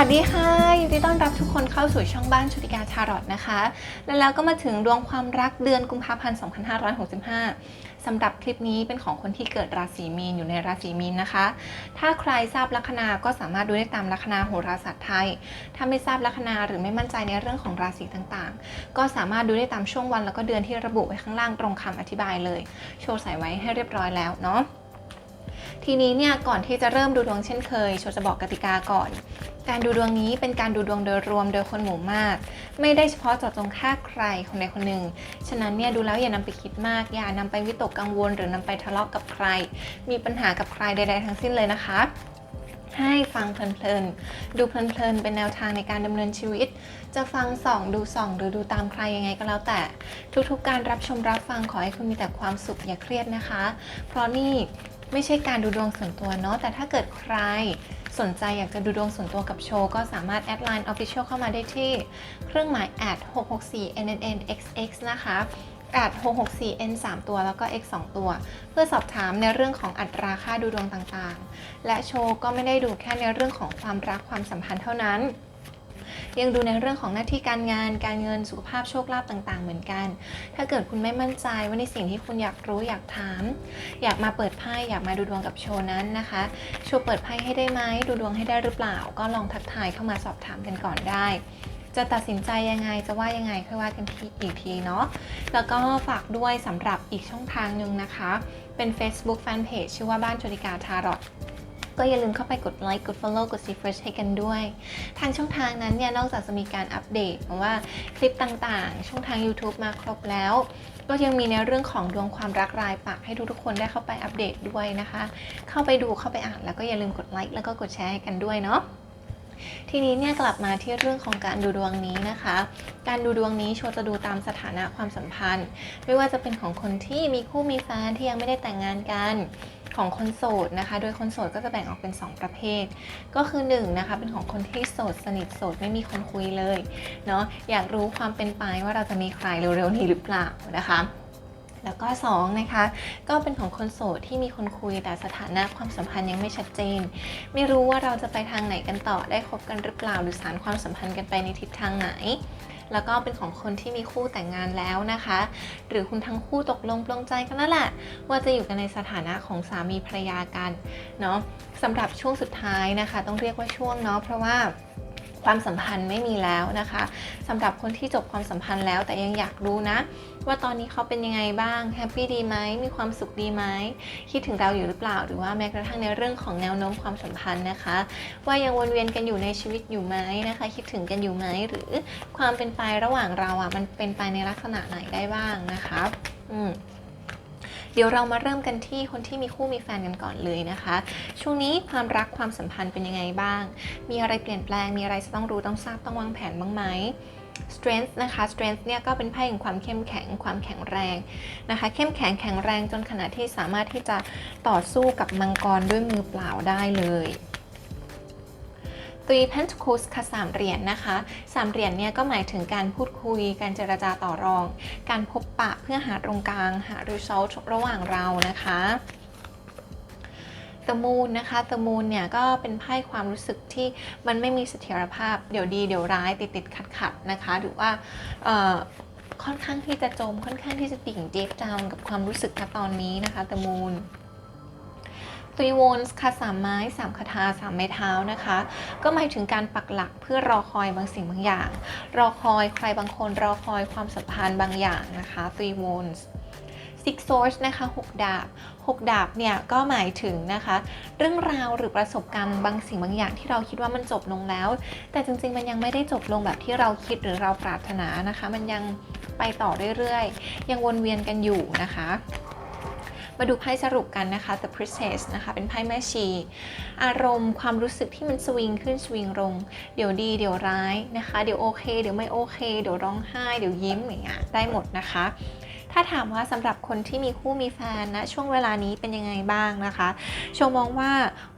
วัสดีค่ะยินดีต้อนรับทุกคนเข้าสู่ช่องบ้านชุติกาชารอตนะคะ และแล้วก็มาถึงดวงความรักเดือนกุมภาพันธ์ 2565 สำหรับคลิปนี้เป็นของคนที่เกิดราศีมีนอยู่ในราศีมีนนะคะ ถ้าใครทราบลัคนาก็สามารถดูได้ตามลัคนาโหราศาสตร์ไทย ถ้าไม่ทราบลัคนาหรือไม่มั่นใจในเรื่องของราศีต่างๆ ก็สามารถดูได้ตามช่วงวันแล้วก็เดือนที่ระบุไว้ข้างล่างตรงคำอธิบายเลย โชว์ใส่ไว้ให้เรียบร้อยแล้วเนาะ ทีนี้เนี่ยก่อนที่จะเริ่มดูดวงเช่นเคยโชว์จะบอกกติกาก่อน การดูดวงนี้เป็นการดูดวงโดยรวมโดยคนหมู่มาก ไม่ได้เฉพาะเจาะจงค่ใครคนใดคนหนึ่ง ฉะนั้นเนี่ยดูแล้วอย่านำไปคิดมาก อย่านำไปวิตกกังวล หรือนำไปทะเลาะกับใคร มีปัญหากับใครใด ๆ ทั้งสิ้นเลยนะคะให้ฟังเพลินๆ ดูเพลินๆ เป็นแนวทางในการดำเนินชีวิต จะฟังส่องดูส่องหรือดูตามใครยังไงก็แล้วแต่ ทุกๆ การรับชมรับฟังขอให้คุณมีแต่ความสุขอย่าเครียดนะคะ เพราะนี่ ไม่ใช่การดูดวงส่วนตัวเนาะแต่ถ้าเกิดใครสนใจอยากจะดูดวงส่วนตัวกับโชว์ก็สามารถแอดไลน์ Official เข้ามาได้ที่ เครื่องหมาย at 664 nnxx นะคะแอด664 n 3 ตัวแล้วก็ x 2 ตัว เพื่อสอบถามในเรื่องของอัตราค่าดูดวงต่างๆ และโชว์ก็ไม่ได้ดูแค่ในเรื่องของความรักความสัมพันธ์เท่านั้น ยังดูในเรื่องของหน้าที่การงาน การเงินสุขภาพโชคลาภต่าง ๆ เหมือนกัน ถ้าเกิดคุณไม่มั่นใจว่าในสิ่งที่คุณอยากรู้อยากถาม อยากมาเปิดไพ่อยากมาดูดวงกับโชว์นั้นนะคะโชว์เปิดไพ่ให้ได้ไหมดูดวงให้ได้หรือเปล่า ก็ลองทักทายเข้ามาสอบถามกันก่อนได้จะตัดสินใจยังไงจะว่ายังไงค่อยว่ากันทีอีกทีเนาะแล้วก็ฝากด้วยสำหรับอีกช่องทางหนึ่งนะคะ เป็น Facebook Fanpage ชื่อว่าบ้านจริกาทารอต ก็อย่าลืมเข้าไปกดไลค์กด Follow กด s e e Fresh ให้กันด้วย ทางช่องทางนั้นเนี่ยนอกจากจะมีการอัปเดตว่าคลิปต่างๆ ช่องทาง YouTube มาครบแล้ว ก็ยังมีในเรื่องของดวงความรักรายปักให้ทุกๆคนได้เข้าไปอัปเดตด้วยนะคะ เข้าไปดูเข้าไปอ่านแล้วก็อย่าลืมกดไลค์แล้วก็กดแชร์ให้กันด้วยเนาะ ทีนี้เนี่ยกลับมาที่เรื่องของการดูดวงนี้นะคะ การดูดวงนี้โชว์จะดูตามสถานะความสัมพันธ์ ไม่ว่าจะเป็นของคนที่มีคู่มีแฟนที่ยังไม่ได้แต่งงานกันของคนโสดนะคะ โดยคนโสดก็จะแบ่งออกเป็น 2 ประเภท ก็คือ1นะคะ เป็นของคนที่โสดสนิทโสดไม่มีคนคุยเลย เนาะ อยากรู้ความเป็นไปว่าเราจะมีใครเร็วๆนี้หรือเปล่านะคะ แล้วก็2นะคะก็เป็นของคนโสดที่มีคนคุยแต่สถานะความสัมพันธ์ยังไม่ชัดเจน ไม่รู้ว่าเราจะไปทางไหนกันต่อได้คบกันหรือเปล่าหรือสารความสัมพันธ์กันไปในทิศทางไหนแล้วก็เป็นของคนที่มีคู่แต่งงานแล้วนะคะ หรือคุณทั้งคู่ตกลงปลงใจกันนั่นแหละ ว่าจะอยู่กันในสถานะของสามีภรรยากันเนาะสำหรับช่วงสุดท้ายนะคะ ต้องเรียกว่าช่วงเนาะเพราะว่าความสัมพันธ์ไม่มีแล้วนะคะสำหรับคนที่จบความสัมพันธ์แล้วแต่ยังอยากรู้นะ ว่าตอนนี้เขาเป็นยังไงบ้างแฮปปี้ดีไหมมีความสุขดีไหมคิดถึงเราอยู่หรือเปล่า หรือว่าแม้กระทั่งในเรื่องของแนวโน้มความสัมพันธ์นะคะ ว่ายังวนเวียนกันอยู่ในชีวิตอยู่ไหมนะคะ คิดถึงกันอยู่ไหมหรือความเป็นไประหว่างเราอะมันเป็นไปในลักษณะไหนได้บ้างนะคะอืมเดี๋ยวเรามาเริ่มกันที่คนที่มีคู่มีแฟนกันก่อนเลยนะคะ ช่วงนี้ความรักความสัมพันธ์เป็นยังไงบ้าง มีอะไรเปลี่ยนแปลง มีอะไรจะต้องรู้ต้องทราบต้องวางแผนบ้างไหม strength นะคะ strength เนี่ยก็เป็นไพ่แห่งความเข้มแข็งความแข็งแรงนะคะ เข้มแข็งแข็งแรงจนขนาดที่สามารถที่จะต่อสู้กับมังกรด้วยมือเปล่าได้เลย Three Pentacles ค่ะสามเหรียญนะคะสามเหรียญเนี่ยก็หมายถึงการพูดคุย การเจรจาต่อรอง การพบปะเพื่อหาตรงกลาง หา result ระหว่างเรานะคะ The Moon นะคะ The Moon เนี่ยก็เป็นไพ่ความรู้สึกที่มันไม่มีเสถียรภาพ เดี๋ยวดีเดี๋ยวร้ายติดติดขัดขัดนะคะ หรือว่าค่อนข้างที่จะจมค่อนข้างที่จะดิ่ง deep down กับความรู้สึกณตอนนี้นะคะ The Moon Three Wands ค่ะสามไม้สามคาถาสามไม้เท้านะคะ ก็หมายถึงการปักหลักเพื่อรอคอยบางสิ่งบางอย่าง รอคอยใครบางคนรอคอยความสัมพันธ์บางอย่างนะคะ Three Wands Six Swords นะคะหกดาบหกดาบเนี่ยก็หมายถึงนะคะ เรื่องราวหรือประสบการณ์บางสิ่งบางอย่างที่เราคิดว่ามันจบลงแล้ว แต่จริงๆมันยังไม่ได้จบลงแบบที่เราคิดหรือเราปรารถนานะคะ มันยังไปต่อเรื่อยๆ ยังวนเวียนกันอยู่นะคะมาดูไพ่สรุปกันนะคะ The Princess นะคะ เป็นไพ่แม่ชี อารมณ์ความรู้สึกที่มันสวิงขึ้นสวิงลง เดี๋ยวดีเดี๋ยวร้ายนะคะ เดี๋ยวโอเค เดี๋ยวไม่โอเค เดี๋ยวร้องไห้ เดี๋ยวยิ้มอย่างเงี้ยได้หมดนะคะ ถ้าถามว่าสำหรับคนที่มีคู่มีแฟนนะช่วงเวลานี้เป็นยังไงบ้างนะคะชว์มองว่า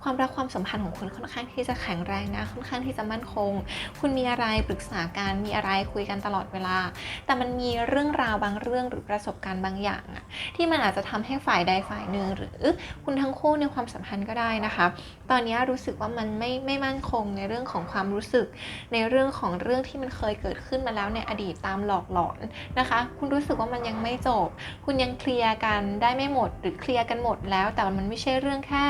ความรักความสัมพันธ์ของคุณค่อนข้างที่จะแข็งแรงนะ ค่อนข้างที่จะมั่นคง คุณมีอะไรปรึกษากันมีอะไรคุยกันตลอดเวลา แต่มันมีเรื่องราวบางเรื่องหรือประสบการณ์บางอย่างอะที่มันอาจจะทำให้ฝ่ายใดฝ่ายหนึ่งหรือคุณทั้งคู่ในความสัมพันธ์ก็ได้นะคะ ตอนนี้รู้สึกว่ามันไม่ไม่มั่นคงในเรื่องของความรู้สึก ในเรื่องของเรื่องที่มันเคยเกิดขึ้นมาแล้วในอดีตตามหลอกหลอนนะคะ คุณรู้สึกว่ามันยังไม่จบ คุณยังเคลียร์กันได้ไม่หมด หรือเคลียร์กันหมดแล้ว แต่มันไม่ใช่เรื่องแค่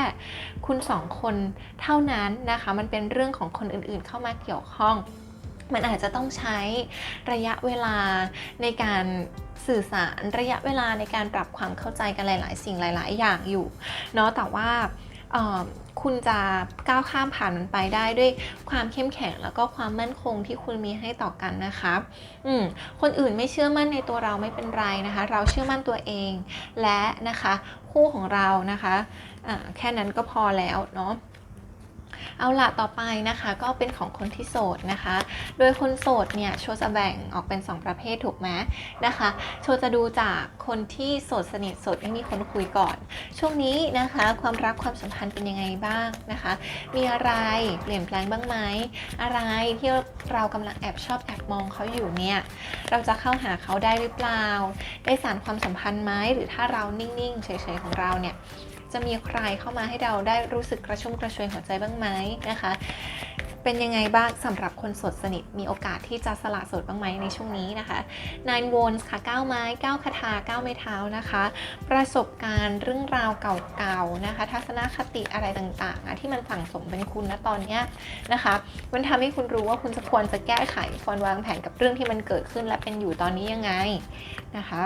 คุณสองคนเท่านั้นนะคะ มันเป็นเรื่องของคนอื่นๆ เข้ามาเกี่ยวข้อง มันอาจจะต้องใช้ระยะเวลาในการสื่อสารระยะเวลาในการปรับความเข้าใจกันหลาย ๆ สิ่งหลาย ๆ อย่างอยู่เนาะแต่ว่า คุณจะก้าวข้ามผ่านมันไปได้ด้วยความเข้มแข็งแล้วก็ความมั่นคงที่คุณมีให้ต่อกันนะคะอืมคนอื่นไม่เชื่อมั่นในตัวเราไม่เป็นไรนะคะ เราเชื่อมั่นตัวเอง และนะคะ คู่ของเรานะคะแค่นั้นก็พอแล้วเนาะ เอาละต่อไปนะคะก็เป็นของคนที่โสดนะคะ โดยคนโสดเนี่ยโชว์จะแบ่งออกเป็น 2 ประเภทถูกไหมนะคะ โชว์จะดูจากคนที่โสดสนิทโสดไม่มีคนคุยก่อน ช่วงนี้นะคะความรักความสัมพันธ์เป็นยังไงบ้างนะคะ มีอะไรเปลี่ยนแปลงบ้างไหมอะไรที่เรากำลังแอบชอบแอบมองเขาอยู่เนี่ยเราจะเข้าหาเขาได้หรือเปล่า ได้สานความสัมพันธ์ไหมหรือถ้าเรานิ่งๆเฉยๆของเราเนี่ย จะมีใครเข้ามาให้เราได้รู้สึกกระชุ่มกระชวยหัวใจบ้างไหมนะคะ เป็นยังไงบ้างสำหรับคนสดสนิทมีโอกาสที่จะสละสดบ้างไหมในช่วงนี้นะคะ Nine Wands ค่ะ 9 ไม้ 9 คาถา 9 ไม้เท้านะคะ ประสบการณ์เรื่องราวเก่าๆนะคะ ทัศนคติอะไรต่างๆที่มันสั่งสมเป็นคุณนะตอนเนี้ยนะคะ มันทำให้คุณรู้ว่าคุณจะควรจะแก้ไขควรวางแผนกับเรื่องที่มันเกิดขึ้นและเป็นอยู่ตอนนี้ยังไงนะคะ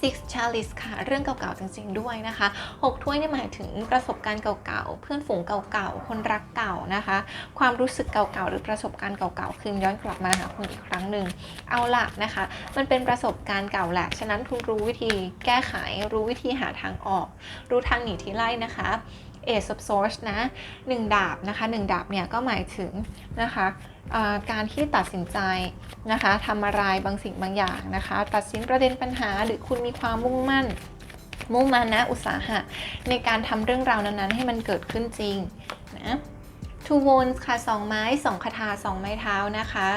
Six Chalice ค่ะ เรื่องเก่าๆจริงๆด้วยนะคะ 6 ถ้วยเนี่ยหมายถึงประสบการณ์เก่าๆ เพื่อนฝูงเก่าๆ คนรักเก่านะคะ ความรู้สึกเก่าๆ หรือประสบการณ์เก่าๆ คืนย้อนกลับมาหาคุณอีกครั้งหนึ่ง เอาละนะคะ มันเป็นประสบการณ์เก่าแหละ ฉะนั้นคุณรู้วิธีแก้ไข รู้วิธีหาทางออก รู้ทางหนีที่ไล่นะคะ Ace of Swords นะหนึ่งดาบนะคะหนึ่งดาบเนี่ยก็หมายถึงนะคะ การที่ตัดสินใจนะคะทำอะไรบางสิ่งบางอย่างนะคะ ตัดสินประเด็นปัญหา หรือคุณมีความมุ่งมั่น มุ่งมานะอุตสาหะ ในการทำเรื่องราวนั้นๆ ให้มันเกิดขึ้นจริงนะ Two Wands ค่ะสองไม้สองคาถาสองไม้เท้านะคะ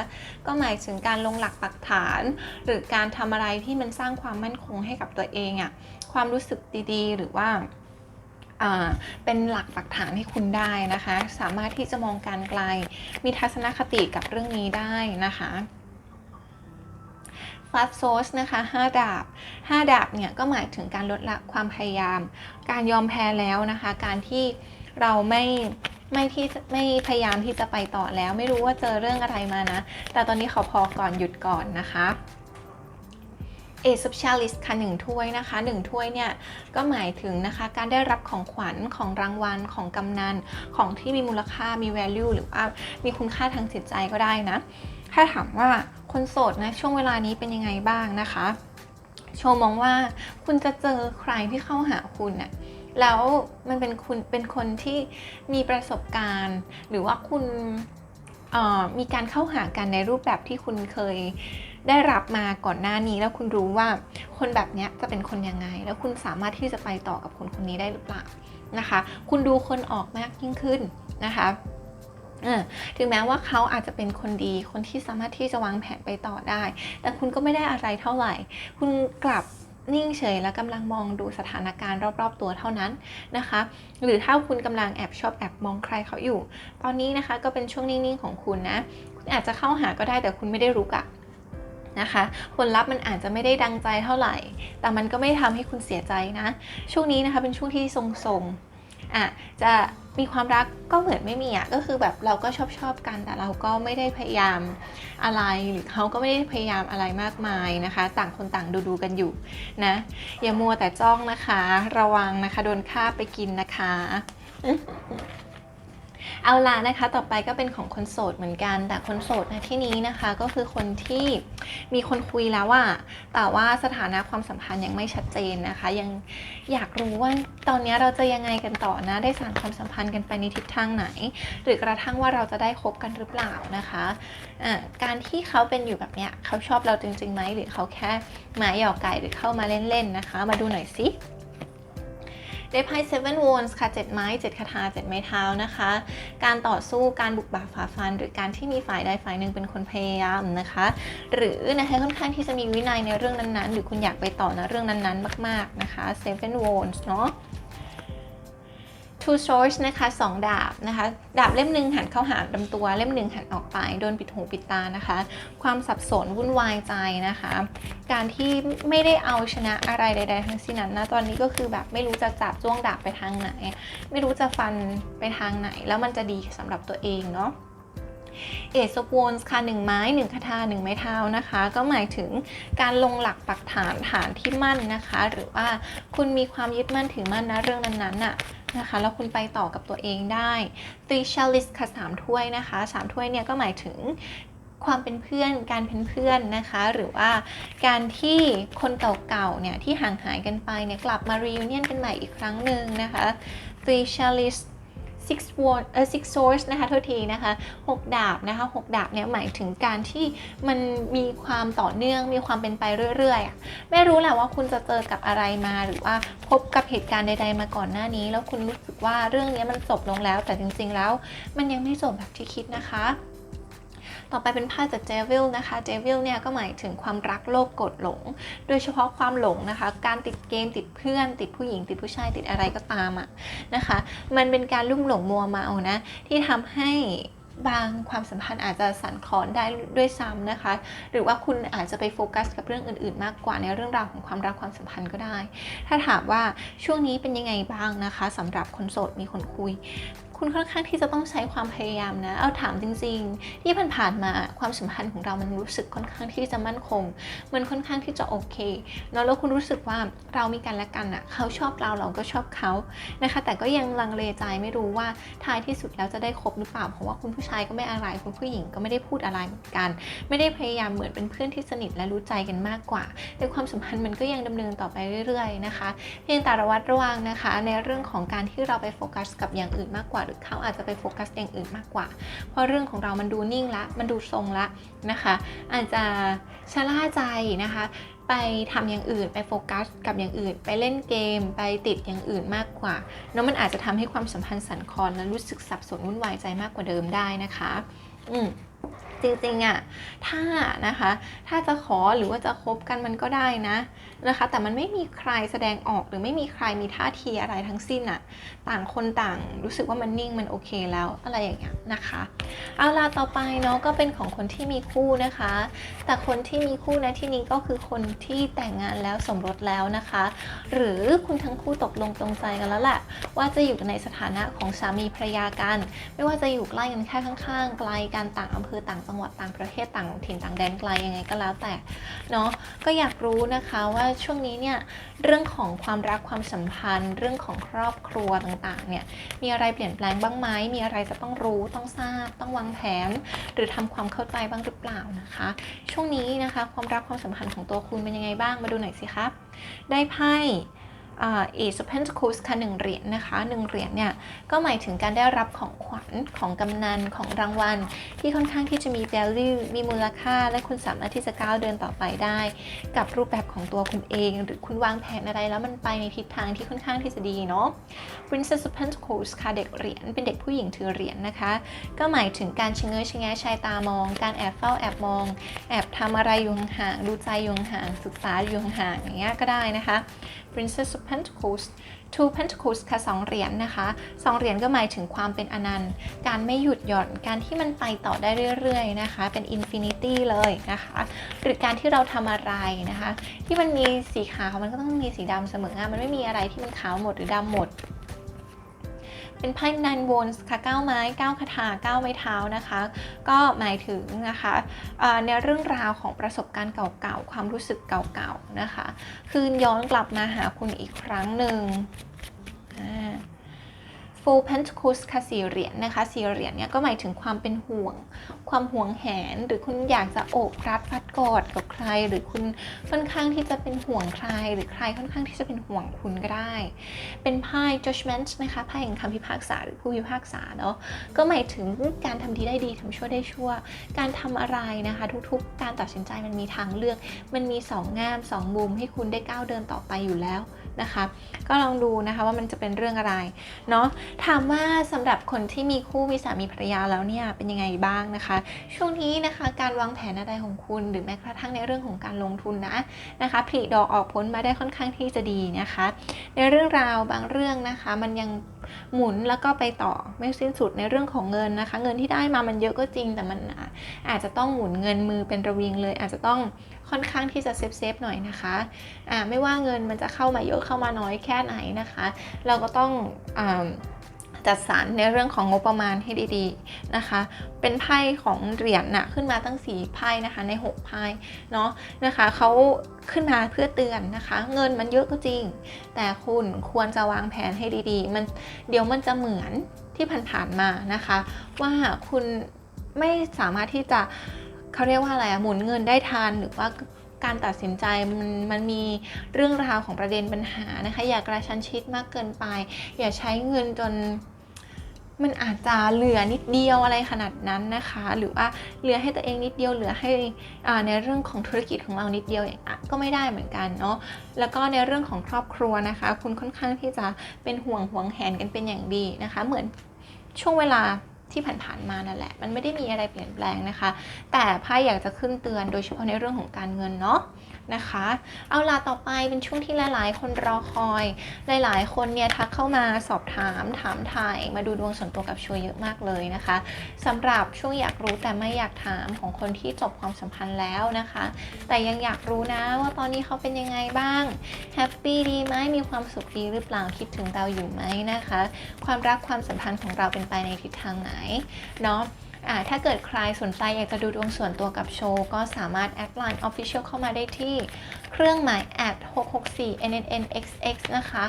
ก็หมายถึงการลงหลักปักฐาน หรือการทำอะไรที่มันสร้างความมั่นคงให้กับตัวเองอะความรู้สึกดีๆ หรือว่า เป็นหลักปักฐานให้คุณได้นะคะ สามารถที่จะมองการไกล มีทัศนคติกับเรื่องนี้ได้นะคะ f a s t Source นะคะ5ดาบ 5 ดาบเนี่ยก็หมายถึงการลดละความพยายาม การยอมแพ้แล้วนะคะ การที่เราไม่ไม่ที่ไม่พยายามที่จะไปต่อแล้ว ไม่รู้ว่าเจอเรื่องอะไรมานะ แต่ตอนนี้ขอพอก่อนหยุดก่อนนะคะ เอซ of chalice ค่ะหนึ่งถ้วยนะคะหนึ่งถ้วยเนี่ยก็หมายถึงนะคะการได้รับของขวัญของรางวัลของกำนัน ของที่มีมูลค่ามี value หรือว่ามีคุณค่าทางจิตใจก็ได้นะ ถ้าถามว่าคนโสดนะช่วงเวลานี้เป็นยังไงบ้างนะคะ โชว์มองว่าคุณจะเจอใครที่เข้าหาคุณน่ะแล้วมันเป็นคุณเป็นคนที่มีประสบการณ์ หรือว่าคุณมีการเข้าหากันในรูปแบบที่คุณเคย ได้รับมาก่อนหน้านี้ แล้วคุณรู้ว่าคนแบบนี้จะเป็นคนยังไง แล้วคุณสามารถที่จะไปต่อกับคนคนนี้ได้หรือเปล่านะคะ คุณดูคนออกมากยิ่งขึ้นนะคะอ่าถึงแม้ว่าเขาอาจจะเป็นคนดีคนที่สามารถที่จะวางแผนไปต่อได้ แต่คุณก็ไม่ได้อะไรเท่าไหร่ คุณกลับนิ่งเฉยและกำลังมองดูสถานการณ์รอบๆตัวเท่านั้นนะคะ หรือถ้าคุณกำลังแอบชอบแอบมองใครเขาอยู่ ตอนนี้นะคะก็เป็นช่วงนิ่งๆของคุณนะ คุณอาจจะเข้าหาก็ได้แต่คุณไม่ได้รู้อะ นะคะ ผลลัพธ์มันอาจจะไม่ได้ดังใจเท่าไหร่ แต่มันก็ไม่ทำให้คุณเสียใจนะ ช่วงนี้นะคะเป็นช่วงที่ทรงๆอะจะมีความรักก็เหมือนไม่มีอะก็คือแบบเราก็ชอบชอบกันแต่เราก็ไม่ได้พยายามอะไรหรือเขาก็ไม่ได้พยายามอะไรมากมายนะคะ ต่างคนต่างดูดูกันอยู่นะอย่ามัวแต่จ้องนะคะ ระวังนะคะโดนฆ่าไปกินนะคะ เอาล่ะนะคะต่อไปก็เป็นของคนโสดเหมือนกัน แต่คนโสดในที่นี้นะคะ ก็คือคนที่มีคนคุยแล้วอะแต่ว่าสถานะความสัมพันธ์ยังไม่ชัดเจนนะคะ ยังอยากรู้ว่าตอนนี้เราจะยังไงกันต่อนะ ได้สานความสัมพันธ์กันไปในทิศทางไหน หรือกระทั่งว่าเราจะได้คบกันหรือเปล่านะคะะการที่เขาเป็นอยู่แบบเนี้ยเขาชอบเราจริงๆไหมหรือเขาแค่หมาหยอกไก่หรือเข้ามาเล่นๆนะคะ มาดูหน่อยสิ ได้ไพ่เซเว่นวอล์สค่ะ 7 ไม้ 7 คาถา 7 ไม้เท้านะคะ การต่อสู้การบุกบ่าฝ่าฟัน หรือการที่มีฝ่ายใดฝ่ายหนึ่งเป็นคนพยายามนะคะ หรือนะคะค่อนข้างที่จะมีวินัยในเรื่องนั้นๆ หรือคุณอยากไปต่อในเรื่องนั้นๆ มาก ๆนะคะเซเว่นวอล์สเนาะ two swords นะคะสองดาบนะคะ ดาบเล่มหนึ่งหันเข้าหาลำตัว เล่มหนึ่งหันออกไป โดนปิดหูปิดตานะคะ ความสับสนวุ่นวายใจนะคะ การที่ไม่ได้เอาชนะอะไรใด ๆ ทั้งสิ้นนั้นนะตอนนี้ก็คือแบบไม่รู้จะจับจ้วงดาบไปทางไหน ไม่รู้จะฟันไปทางไหน แล้วมันจะดีสำหรับตัวเองเนาะเอซ of Wands ค่ะหนึ่งไม้หนึ่งคาถาหนึ่งไม้เท้านะคะ ก็หมายถึงการลงหลักปักฐานฐานที่มั่นนะคะ หรือว่าคุณมีความยึดมั่นถือมั่นนะเรื่องนั้นๆน่ะ นะคะ แล้วคุณไปต่อกับตัวเองได้ three chalice ค่ะสามถ้วยนะคะสามถ้วยเนี่ยก็หมายถึงความเป็นเพื่อน การเป็นเพื่อนนะคะ หรือว่าการที่คนเก่าๆ เนี่ยที่ห่างหายกันไปเนี่ยกลับมา reunion กันใหม่อีกครั้งหนึ่งนะคะ three chalice six wand เออ six swords นะคะโทษทีนะคะหกดาบนะคะหกดาบเนี่ยหมายถึงการที่มันมีความต่อเนื่องมีความเป็นไปเรื่อยๆอะไม่รู้แหละว่าคุณจะเจอกับอะไรมาหรือว่าพบกับเหตุการณ์ใด ๆ มาก่อนหน้านี้ แล้วคุณรู้สึกว่าเรื่องนี้มันจบลงแล้ว แต่จริงๆแล้ว มันยังไม่จบแบบที่คิดนะคะ ต่อไปเป็นไพ่จากเจวิลนะคะเจวิลเนี่ยก็หมายถึงความรักโลภกดหลง โดยเฉพาะความหลงนะคะ การติดเกมติดเพื่อน ติดผู้หญิง ติดผู้ชายติดอะไรก็ตามอะนะคะ มันเป็นการลุ่มหลงมัวเมานะที่ทำให้บางความสัมพันธ์อาจจะสั่นคลอนได้ด้วยซ้ำนะคะ หรือว่าคุณอาจจะไปโฟกัสกับเรื่องอื่น ๆ มากกว่าในเรื่องราวของความรักความสัมพันธ์ก็ได้ ถ้าถามว่าช่วงนี้เป็นยังไงบ้างนะคะสำหรับคนโสดมีคนคุย คุณค่อนข้างที่จะต้องใช้ความพยายามนะ เอาถามจริง ๆ ที่ผ่านๆมาความสัมพันธ์ของเรามันรู้สึกค่อนข้างที่จะมั่นคง มันค่อนข้างที่จะโอเคเนาะแล้วคุณรู้สึกว่าเรามีกันและกันอะ่ะเขาชอบเราเราก็ชอบเขานะคะ แต่ก็ยังลังเลใจไม่รู้ว่าท้ายที่สุดแล้วจะได้คบหรือเปล่าเพราะว่าคุณผู้ชายก็ไม่อะไรคุณผู้หญิงก็ไม่ได้พูดอะไรเหมือนกัน ไม่ได้พยายามเหมือนเป็นเพื่อนที่สนิทและรู้ใจกันมากกว่าในความสัมพันธ์มันก็ยังดำเนินต่อไปเรื่อย ๆ นะคะ เพียงแต่ระวัดระวังนะคะ ในเรื่องของการที่เราไปโฟกัสกับอย่างอื่นมากกว่าหรือเขาอาจจะไปโฟกัสอย่างอื่นมากกว่า เพราะเรื่องของเรามันดูนิ่งละ มันดูทรงละนะคะ อาจจะชะล่าใจนะคะ ไปทำอย่างอื่นไปโฟกัสกับอย่างอื่น ไปเล่นเกม ไปติดอย่างอื่นมากกว่าแล้วมันอาจจะทำให้ความสัมพันธ์สั่นคลอนและรู้สึกสับสนวุ่นวายใจมากกว่าเดิมได้นะคะ อืม จริงๆอะถ้านะคะ ถ้าจะขอหรือว่าจะคบกันมันก็ได้นะนะคะ แต่มันไม่มีใครแสดงออกหรือไม่มีใครมีท่าทีอะไรทั้งสิ้นอะต่างคนต่างรู้สึกว่ามันนิ่งมันโอเคแล้วอะไรอย่างเงี้ยนะคะเอาล่ะต่อไปเนาะก็เป็นของคนที่มีคู่นะคะ แต่คนที่มีคู่นะที่นี้ก็คือคนที่แต่งงานแล้วสมรสแล้วนะคะ หรือคุณทั้งคู่ตกลงตรงใจกันแล้วแหละว่าจะอยู่ในสถานะของสามีภรรยากัน ไม่ว่าจะอยู่ใกล้กันแค่ข้างๆไกลกันต่างอำเภอต่างจังหวัดต่างประเทศต่างถิ่นต่างแดนไกลยังไงก็แล้วแต่เนาะก็อยากรู้นะคะว่าช่วงนี้เนี่ยเรื่องของความรักความสัมพันธ์ เรื่องของครอบครัวต่างๆเนี่ยมีอะไรเปลี่ยนแปลงบ้างไหมมีอะไรจะต้องรู้ต้องทราบ ต้องวางแผน หรือทำความเข้าใจบ้างหรือเปล่านะคะ ช่วงนี้นะคะ ความรักความสัมพันธ์ของตัวคุณเป็นยังไงบ้างมาดูหน่อยสิครับได้ไพ่ เอซ of Pentacles ค่ะหนึ่งเหรียญนะคะหนึ่งเหรียญเนี่ยก็หมายถึงการได้รับของขวัญของกำนันของรางวัล ที่ค่อนข้างที่จะมี value มีมูลค่า และคุณสามารถที่จะก้าวเดินต่อไปได้ กับรูปแบบของตัวคุณเอง หรือคุณวางแผนอะไรแล้วมันไปในทิศทางที่ค่อนข้างที่จะดีเนาะ Princess of Pentacles ค่ะเด็กเหรียญเป็นเด็กผู้หญิงถือเหรียญนะคะ ก็หมายถึงการชะเง้อชะแงชายตามอง การแอบเฝ้าแอบมอง แอบทำอะไรอยู่ห่างๆดูใจอยู่ห่างศึกษาอยู่ห่างอย่างเงี้ยก็ได้นะคะ Princess of Pentacles Two Pentacles ค่ะสองเหรียญนะคะสองเหรียญก็หมายถึงความเป็นอนันต์ การไม่หยุดหย่อน การที่มันไปต่อได้เรื่อยๆนะคะ เป็น Infinity เลยนะคะ หรือการที่เราทำอะไรนะคะ ที่มันมีสีขาวมันก็ต้องมีสีดำเสมอมันไม่มีอะไรที่มันขาวหมดหรือดำหมด เป็นไพ่นันโวนค่ะ 9 ไม้ 9 คาถา 9 ไม้เท้านะคะ ก็หมายถึงนะคะในเรื่องราวของประสบการณ์เก่าๆ ความรู้สึกเก่าๆ นะคะ คืนย้อนกลับมาหาคุณอีกครั้งหนึ่งอ่า full pentacles ค่ะสี่เหรียญนะคะสี่เหรียญเนี่ยก็หมายถึงความเป็นห่วง ความห่วงแหน หรือคุณอยากจะโอบรัดฟัดกอดกับใคร หรือคุณค่อนข้างที่จะเป็นห่วงใคร หรือใครค่อนข้างที่จะเป็นห่วงคุณก็ได้ เป็นไพ่ judgment นะคะไพ่แห่งคำพิพากษาหรือผู้พิพากษาเนาะก็หมายถึงการทำดีได้ดีทำชั่วได้ชั่ว การทำอะไรนะคะ ทุกๆ การตัดสินใจมันมีทางเลือก มันมีสองงามสองมุมให้คุณได้ก้าวเดินต่อไปอยู่แล้ว นะคะ ก็ลองดูนะคะว่ามันจะเป็นเรื่องอะไรเนาะถามว่าสำหรับคนที่มีคู่มีสามีภรรยาแล้วเนี่ยเป็นยังไงบ้างนะคะ ช่วงนี้นะคะการวางแผนอะไรของคุณ หรือแม้กระทั่งในเรื่องของการลงทุนนะนะคะผลิดอกออกผลมาได้ค่อนข้างที่จะดีนะคะ ในเรื่องราวบางเรื่องนะคะ มันยังหมุนแล้วก็ไปต่อไม่สิ้นสุดในเรื่องของเงินนะคะ เงินที่ได้มามันเยอะก็จริงแต่มันอาอาจจะต้องหมุนเงินมือเป็นระวิงเลย อาจจะต้อง ค่อนข้างที่จะเซฟเซฟหน่อยนะคะอ่าไม่ว่าเงินมันจะเข้ามาเยอะเข้ามาน้อยแค่ไหนนะคะ เราก็ต้องอาจัดสรรในเรื่องของงบประมาณให้ดีๆนะคะ เป็นไพ่ของเหรียญน่ะขึ้นมาตั้งสีไพ่นะคะใน 6 ไพ่เนาะนะคะเขาขึ้นมาเพื่อเตือนนะคะ เงินมันเยอะก็จริง แต่คุณควรจะวางแผนให้ดีๆ มันเดี๋ยวมันจะเหมือนที่ผ่านๆมานะคะ ว่าคุณไม่สามารถที่จะ เขาเรียกว่าอะไรอะหมุนเงินได้ทันหรือว่าการตัดสินใจมันมันมีเรื่องราวของประเด็นปัญหานะคะ อย่ากระชั้นชิดมากเกินไป อย่าใช้เงินจนมันอาจจะเหลือนิดเดียวอะไรขนาดนั้นนะคะ หรือว่าเหลือให้ตัวเองนิดเดียวเหลือให้ในเรื่องของธุรกิจของเรานิดเดียวอย่างอะก็ไม่ได้เหมือนกันเนาะแล้วก็ในเรื่องของครอบครัวนะคะ คุณค่อนข้างที่จะเป็นห่วงห่วงแหนกันเป็นอย่างดีนะคะ เหมือนช่วงเวลา ที่ผ่านๆมานั่นแหละ มันไม่ได้มีอะไรเปลี่ยนแปลงนะคะ แต่ไพ่อยากจะขึ้นเตือนโดยเฉพาะในเรื่องของการเงินเนาะ นะคะ เอาล่ะต่อไปเป็นช่วงที่หลาย ๆ คนรอคอย หลาย ๆ คนเนี่ยทักเข้ามาสอบถามถามถ่ายมาดูดวงส่วนตัวกับชัวเยอะมากเลยนะคะสำหรับช่วงอยากรู้แต่ไม่อยากถามของคนที่จบความสัมพันธ์แล้วนะคะ แต่ยังอยากรู้นะว่าตอนนี้เขาเป็นยังไงบ้างแฮปปี้ดีไหมมีความสุขดีหรือเปล่าคิดถึงเราอยู่ไหมนะคะ ความรักความสัมพันธ์ของเราเป็นไปในทิศทางไหนเนาะ ถ้าเกิดใครสนใจอยากจะดูดวงส่วนตัวกับโชว์ ก็สามารถแอดไลน์ Official เข้ามาได้ที่ เครื่องหมาย at 664 nnxx นะคะ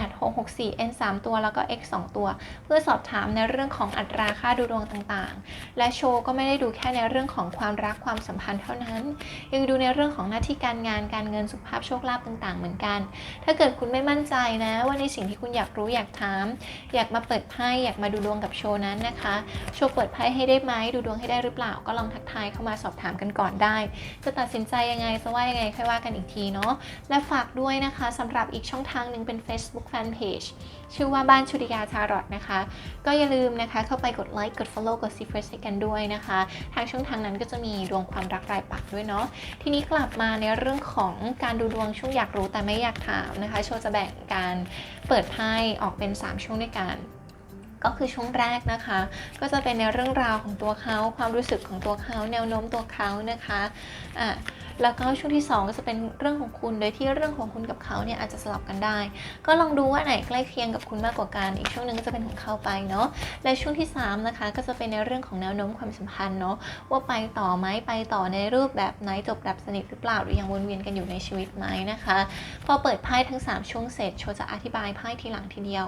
at 664 n 3 ตัวแล้วก็ x 2 ตัว เพื่อสอบถามในเรื่องของอัตราค่าดูดวงต่างๆ และโชว์ก็ไม่ได้ดูแค่ในเรื่องของความรักความสัมพันธ์เท่านั้น ยังดูในเรื่องของหน้าที่การงานการเงินสุขภาพโชคลาภต่างๆ เหมือนกัน ถ้าเกิดคุณไม่มั่นใจนะว่าในสิ่งที่คุณอยากรู้อยากถาม อยากมาเปิดไพ่อยากมาดูดวงกับโชว์นั้นนะคะ โชว์เปิดไพ่ให้ได้ไหมดูดวงให้ได้หรือเปล่าก็ลองทักทายเข้ามาสอบถามกันก่อนได้ จะตัดสินใจยังไงจะว่ายังไงค่อยว่ากันอีกทีเนาะและฝากด้วยนะคะสำหรับอีกช่องทางหนึ่งเป็น Facebook Fanpage ชื่อว่าบ้านชุติยาชาร์ลอตนะคะ ก็อย่าลืมนะคะเข้าไปกดไลค์กด Follow กด See First ให้กันด้วยนะคะ ทางช่องทางนั้นก็จะมีดวงความรักรายปักด้วยเนาะทีนี้กลับมาในเรื่องของการดูดวงช่วงอยากรู้แต่ไม่อยากถามนะคะโชว์จะแบ่งการเปิดไพ่ออกเป็น 3 ช่วงด้วยกันก็คือช่วงแรกนะคะ ก็จะเป็นในเรื่องราวของตัวเขา ความรู้สึกของตัวเขา แนวโน้มตัวเขานะคะอะ แล้วก็ช่วงที่ 2 ก็จะเป็นเรื่องของคุณโดยที่เรื่องของคุณกับเขาเนี่ยอาจจะสลับกันได้ ก็ลองดูว่าไหนใกล้เคียงกับคุณมากกว่ากัน อีกช่วงหนึ่งก็จะเป็นของเขาไปเนาะและช่วงที่3นะคะก็จะเป็นในเรื่องของแนวโน้มความสัมพันธ์เนาะว่าไปต่อไหมไปต่อในรูปแบบไหนจบแบบสนิทหรือเปล่าหรือยังวนเวียนกันอยู่ในชีวิตไหมนะคะ พอเปิดไพ่ทั้ง 3 ช่วงเสร็จโชจะอธิบายไพ่ทีหลังทีเดียว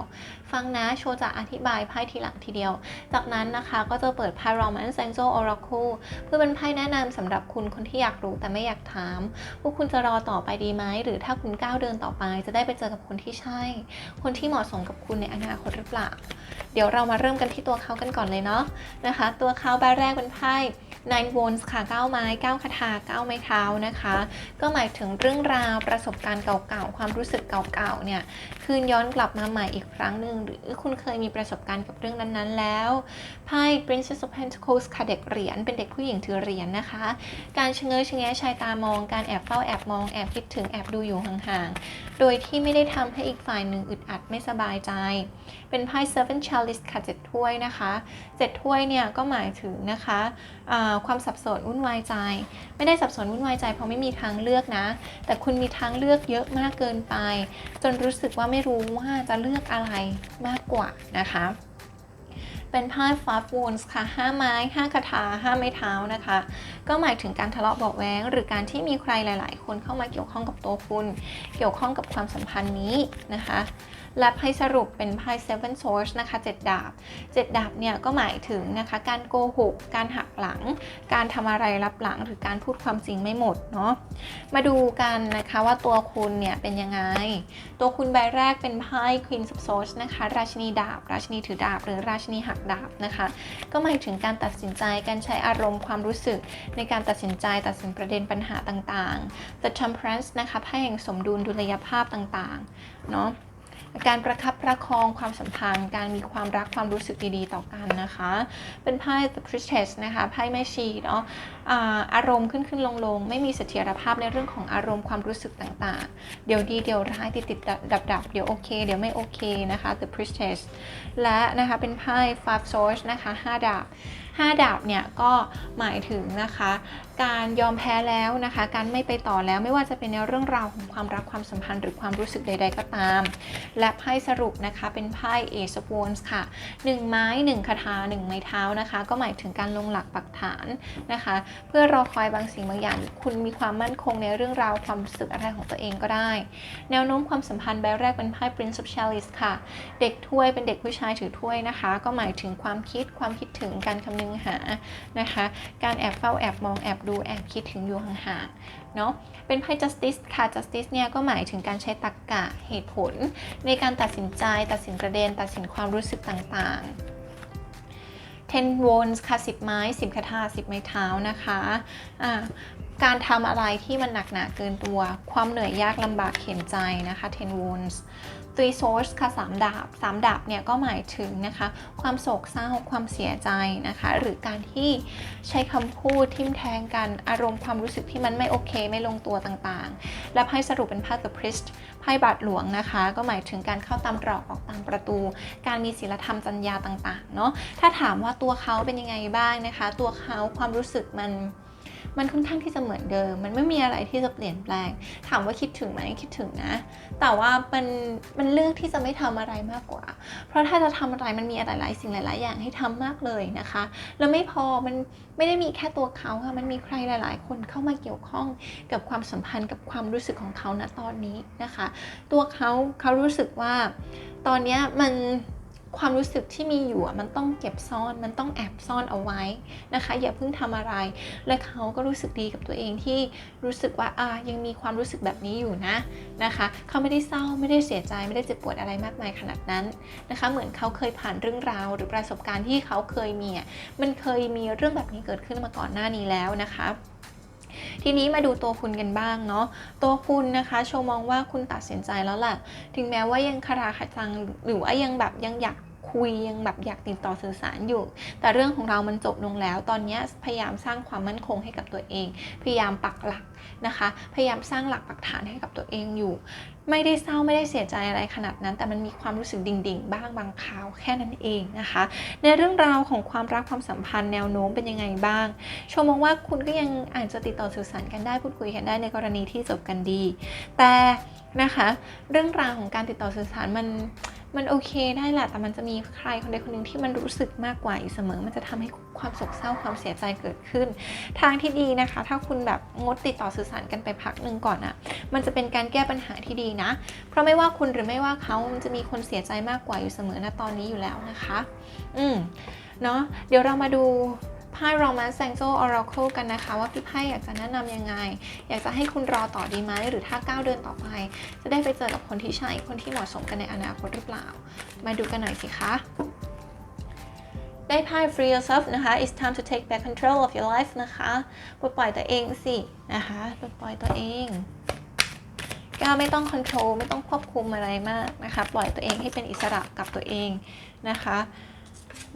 ฟังนะโชจะอธิบายไพ่ทีหลังทีเดียว จากนั้นนะคะก็จะเปิดไพ่ Romance Angel Oracle เพื่อเป็นไพ่แนะนำสำหรับคุณคนที่อยากรู้แต่ไม่อยากถามว่าคุณจะรอต่อไปดีไหมหรือถ้าคุณก้าวเดินต่อไป จะได้ไปเจอกับคนที่ใช่ คนที่เหมาะสมกับคุณในอนาคตหรือเปล่า เดี๋ยวเรามาเริ่มกันที่ตัวเขากันก่อนเลยเนาะนะคะ ตัวเขาใบแรกเป็นไพ่ Nine Wands ค่ะ 9 ไม้ 9 คาถา 9 ไม้เท้านะคะ ก็หมายถึงเรื่องราวประสบการณ์เก่าๆ ความรู้สึกเก่าๆ เนี่ย คืนย้อนกลับมาใหม่อีกครั้งหนึ่งหรือคุณเคยมีประสบการณ์กับเรื่องนั้นๆ แล้ว ไพ่ Princess of Pentacles ค่ะ เด็กเหรียญ เป็นเด็กผู้หญิงถือเหรียญนะคะ การชะเง้อชะแงชายตามองการแอบเฝ้าแอบมองแอบคิดถึงแอบดูอยู่ห่างๆ โดยที่ไม่ได้ทำให้อีกฝ่ายหนึ่งอึดอัดไม่สบายใจ เป็นไพ่ Seven Chalice ค่ะเจ็ดถ้วยนะคะเจ็ดถ้วยเนี่ยก็หมายถึงนะคะความสับสนวุ่นวายใจ ไม่ได้สับสนวุ่นวายใจเพราะไม่มีทางเลือกนะ แต่คุณมีทางเลือกเยอะมากเกินไป จนรู้สึกว่าไม่รู้ว่าจะเลือกอะไรมากกว่านะคะ เป็นไพ่ five wands ค่ะ 5 ไม้ 5 คาถา 5 ไม้เท้านะคะ ก็หมายถึงการทะเลาะเบาะแว้งหรือการที่มีใครหลาย ๆ คนเข้ามาเกี่ยวข้องกับตัวคุณ เกี่ยวข้องกับความสัมพันธ์นี้นะคะ และไพ่สรุปเป็นไพ่ seven swords นะคะเจ็ดดาบเจ็ดดาบเนี่ยก็หมายถึงนะคะการโกหก การหักหลัง การทำอะไรรับหลังหรือการพูดความจริงไม่หมดเนาะมาดูกันนะคะว่าตัวคุณเนี่ยเป็นยังไง ตัวคุณใบแรกเป็นไพ่ Queen of Swords นะคะราชินีดาบ ราชินีถือดาบ หรือราชินีหักดาบนะคะก็หมายถึงการตัดสินใจการใช้อารมณ์ความรู้สึก ในการตัดสินใจตัดสินประเด็นปัญหาต่างๆ The Temperance นะคะไพ่แห่งสมดุลดุลยภาพต่างๆเนาะ การประคับประคองความสัมพันธ์ การมีความรักความรู้สึกดีๆ ต่อกันนะคะ เป็นไพ่ The Priestess นะคะไพ่แม่ชีเนาะอ่าอารมณ์ขึ้นขึ้นลงลงๆไม่มีเสถียรภาพในเรื่องของอารมณ์ความรู้สึกต่างๆ เดี๋ยวดีเดี๋ยวร้ายติดติดดับดับเดี๋ยวโอเค เดี๋ยวไม่โอเคนะคะ The Priestess และนะคะเป็นไพ่ Five Swords นะคะห้าดาบห้าดาบเนี่ยก็หมายถึงนะคะการยอมแพ้แล้วนะคะ การไม่ไปต่อแล้วไม่ว่าจะเป็นในเรื่องราวของความรักความสัมพันธ์หรือความรู้สึกใด ๆ ก็ตาม และไพ่สรุปนะคะ เป็นไพ่ Ace of Wands ค่ะ 1 ไม้ 1 คาถา 1 ไม้เท้านะคะ ก็หมายถึงการลงหลักปักฐานนะคะ เพื่อรอคอยบางสิ่งบางอย่าง คุณมีความมั่นคงในเรื่องราวความรู้สึกอะไรของตัวเองก็ได้ แนวโน้มความสัมพันธ์ใบแรกเป็นไพ่ Prince of Chalice ค่ะ เด็กถ้วยเป็นเด็กผู้ชายถือถ้วยนะคะ ก็หมายถึงความคิดความคิดถึงการคำนึงหานะคะ การแอบเฝ้าแอบมองแอบดูแอบคิดถึงอยู่ห่างๆเนาะเป็นไพ่ justice ค่ะ justice เนี่ยก็หมายถึงการใช้ตรรกกะเหตุผล ในการตัดสินใจตัดสินประเด็น ตัดสินความรู้สึกต่างๆ10 wands ค่ะ 10 ไม้ 10 คาถา10 ไม้เท้านะคะอ่าการทำอะไรที่มันหนักหนาเกินตัว ความเหนื่อยยากลำบากเข็นใจนะคะ10 wands three swords ค่ะสามดาบสามดาบเนี่ยก็หมายถึงนะคะความโศกเศร้าความเสียใจนะคะ หรือการที่ใช้คำพูดทิมแทงกันอารมณ์ความรู้สึกที่มันไม่โอเคไม่ลงตัวต่างๆ และไพ่สรุปเป็นไพ่ the priest ไพ่บาทหลวงนะคะ ก็หมายถึงการเข้าตามตรอกออกตามประตู การมีศีลธรรมจัญญาต่างๆเนาะถ้าถามว่าตัวเขาเป็นยังไงบ้างนะคะ ตัวเขาความรู้สึกมัน มันค่อนข้างที่จะเหมือนเดิม มันไม่มีอะไรที่จะเปลี่ยนแปลง ถามว่าคิดถึงไหมคิดถึงนะ แต่ว่ามันมันเลือกที่จะไม่ทำอะไรมากกว่า เพราะถ้าจะทำอะไรมันมีอะไรหลายสิ่งหลาย ๆ อย่างให้ทำมากเลยนะคะ แล้วไม่พอมันไม่ได้มีแค่ตัวเขาค่ะมันมีใครหลาย ๆ คนเข้ามาเกี่ยวข้องกับความสัมพันธ์กับความรู้สึกของเขาณตอนนี้นะคะ ตัวเขาเขารู้สึกว่าตอนนี้มัน ความรู้สึกที่มีอยู่มันต้องเก็บซ่อนมันต้องแอบซ่อนเอาไว้นะคะ อย่าเพิ่งทำอะไร และเขาก็รู้สึกดีกับตัวเองที่รู้สึกว่าอ่ายังมีความรู้สึกแบบนี้อยู่นะนะคะ เขาไม่ได้เศร้าไม่ได้เสียใจไม่ได้เจ็บปวดอะไรมากมายขนาดนั้นนะคะ เหมือนเขาเคยผ่านเรื่องราวหรือประสบการณ์ที่เขาเคยมีอะมันเคยมีเรื่องแบบนี้เกิดขึ้นมาก่อนหน้านี้แล้วนะคะ ทีนี้มาดูตัวคุณกันบ้างเนาะตัวคุณนะคะโชมองว่าคุณตัดสินใจแล้วแหละถึงแม้ว่ายังคาราคาซังหรือว่ายังแบบยังอยาก คุยยังแบบอยากติดต่อสื่อสารอยู่ แต่เรื่องของเรามันจบลงแล้ว ตอนนี้พยายามสร้างความมั่นคงให้กับตัวเอง พยายามปักหลักนะคะ พยายามสร้างหลักปักฐานให้กับตัวเองอยู่ ไม่ได้เศร้าไม่ได้เสียใจอะไรขนาดนั้น แต่มันมีความรู้สึกดิ่งๆ บ้างบางคราวแค่นั้นเองนะคะ ในเรื่องราวของความรักความสัมพันธ์แนวโน้มเป็นยังไงบ้างชมมองว่าคุณก็ยังอาจจะติดต่อสื่อสารกันได้พูดคุยกันได้ในกรณีที่จบกันดี แต่นะคะ เรื่องราวของการติดต่อสื่อสารมัน มันโอเคได้แหละ แต่มันจะมีใครคนใดคนหนึ่งที่มันรู้สึกมากกว่าอยู่เสมอ มันจะทำให้ความโศกเศร้าความเสียใจเกิดขึ้น ทางที่ดีนะคะ ถ้าคุณแบบงดติดต่อสื่อสารกันไปพักหนึ่งก่อนอะมันจะเป็นการแก้ปัญหาที่ดีนะ เพราะไม่ว่าคุณหรือไม่ว่าเขามันจะมีคนเสียใจมากกว่าอยู่เสมอณตอนนี้อยู่แล้วนะคะ อืมเนาะเดี๋ยวเรามาดู ไพ่ Romance Angel Oracle กันนะคะ ว่าพี่ไพ่อยากจะแนะนำยังไง อยากจะให้คุณรอต่อดีไหม หรือถ้าก้าวเดินต่อไป จะได้ไปเจอกับคนที่ใช่ คนที่เหมาะสมกันในอนาคตหรือเปล่า มาดูกันหน่อยสิคะได้ไพ่ Free Yourself นะคะ It's time to take back control of your life นะคะปลดปล่อยตัวเองสินะคะปลดปล่อยตัวเองก้าวไม่ต้อง control ไม่ต้องควบคุมอะไรมากนะคะ ปล่อยตัวเองให้เป็นอิสระกับตัวเองนะคะ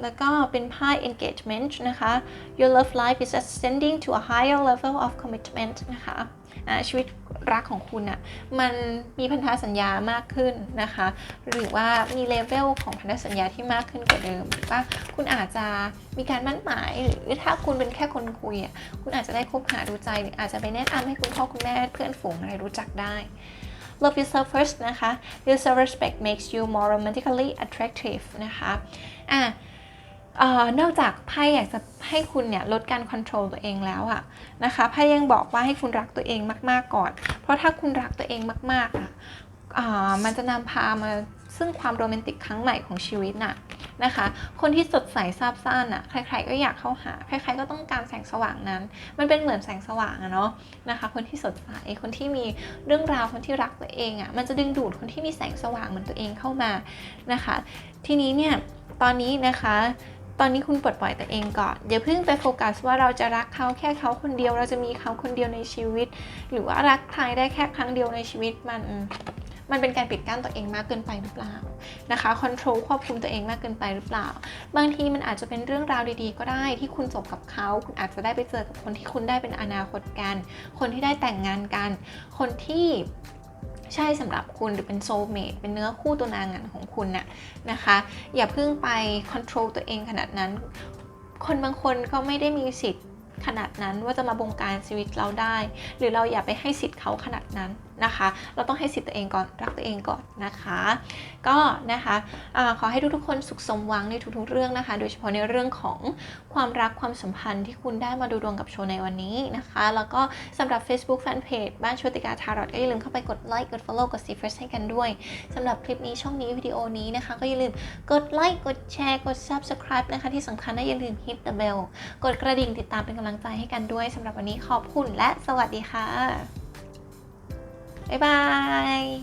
แล้วก็เป็นไพ่ engagement นะคะ your love life is ascending to a higher level of commitment นะคะชีวิตรักของคุณอะ่ะมันมีพันธสัญญามากขึ้นนะคะ หรือว่ามีเลเวลของพันธสัญญาที่มากขึ้นกว่าเดิมหรือว่าคุณอาจจะมีการมั่นหมาย หรือถ้าคุณเป็นแค่คนคุยอะ่ะคุณอาจจะได้คบหาดูใจหรืออาจจะไปแนะนำให้คุณพ่อคุณแม่เพื่อนฝูงอะไรรู้จักได้ Love yourself first นะคะ Your self-respect makes you more romantically attractive นะคะ อะ ออนอกจากไพ่อยากจะให้คุณเนี่ยลดการควบคุมตัวเองแล้วอะนะคะไพ่ยังบอกว่าให้คุณรักตัวเองมาก ๆก่อน เพราะถ้าคุณรักตัวเองมากๆอะอ่ามันจะนำพามาซึ่งความโรแมนติกครั้งใหม่ของชีวิตน่ะนะคะ คนที่สดใสซาบซ่านน่ะ ใครๆก็อยากเข้าหา ใครๆก็ต้องการแสงสว่างนั้น มันเป็นเหมือนแสงสว่างอะเนาะนะคะ คนที่สดใส คนที่มีเรื่องราว คนที่รักตัวเองอะมันจะดึงดูดคนที่มีแสงสว่างเหมือนตัวเองเข้ามานะคะ ทีนี้เนี่ย ตอนนี้นะคะ ตอนนี้คุณปลดปล่อยตัวเองก่อน อย่าเพิ่งไปโฟกัสว่าเราจะรักเขาแค่เขาคนเดียว เราจะมีเขาคนเดียวในชีวิต หรือว่ารักใครได้แค่ครั้งเดียวในชีวิตมันมันเป็นการปิดกั้นตัวเองมากเกินไปหรือเปล่านะคะคอนโทรลควบคุมตัวเองมากเกินไปหรือเปล่า บางทีมันอาจจะเป็นเรื่องราวดีๆ ก็ได้ที่คุณจบกับเขา คุณอาจจะได้ไปเจอกับคนที่คุณได้เป็นอนาคตกัน คนที่ได้แต่งงานกัน คนที่ ใช่สำหรับคุณหรือเป็นโซเมทเป็นเนื้อคู่ตัวนางงานของคุณน่ะนะคะ อย่าเพิ่งไปคอนโทรลตัวเองขนาดนั้น คนบางคนก็ไม่ได้มีสิทธิ์ขนาดนั้นว่าจะมาบงการชีวิตเราได้ หรือเราอย่าไปให้สิทธิ์เขาขนาดนั้น นะคะ เราต้องให้สิทธิ์ตัวเองก่อนรักตัวเองก่อนนะคะ ก็นะคะอาขอให้ทุกๆคนสุขสมหวังในทุกๆเรื่องนะคะ โดยเฉพาะในเรื่องของความรักความสัมพันธ์ที่คุณได้มาดูดวงกับโชว์ในวันนี้นะคะ แล้วก็สำหรับ Facebook Fanpage บ้านโชติกาทารอตก็อย่าลืมเข้าไปกดไลค์กด Follow กด See First ให้กันด้วยสำหรับคลิปนี้ช่องนี้วิดีโอนี้นะคะ ก็อย่าลืมกดไลค์กดแชร์กด Subscribe นะคะ ที่สำคัญนะอย่าลืม hit the bell กดกระดิ่งติดตามเป็นกำลังใจให้กันด้วยสำหรับวันนี้ขอบคุณและสวัสดีค่ะ 拜拜。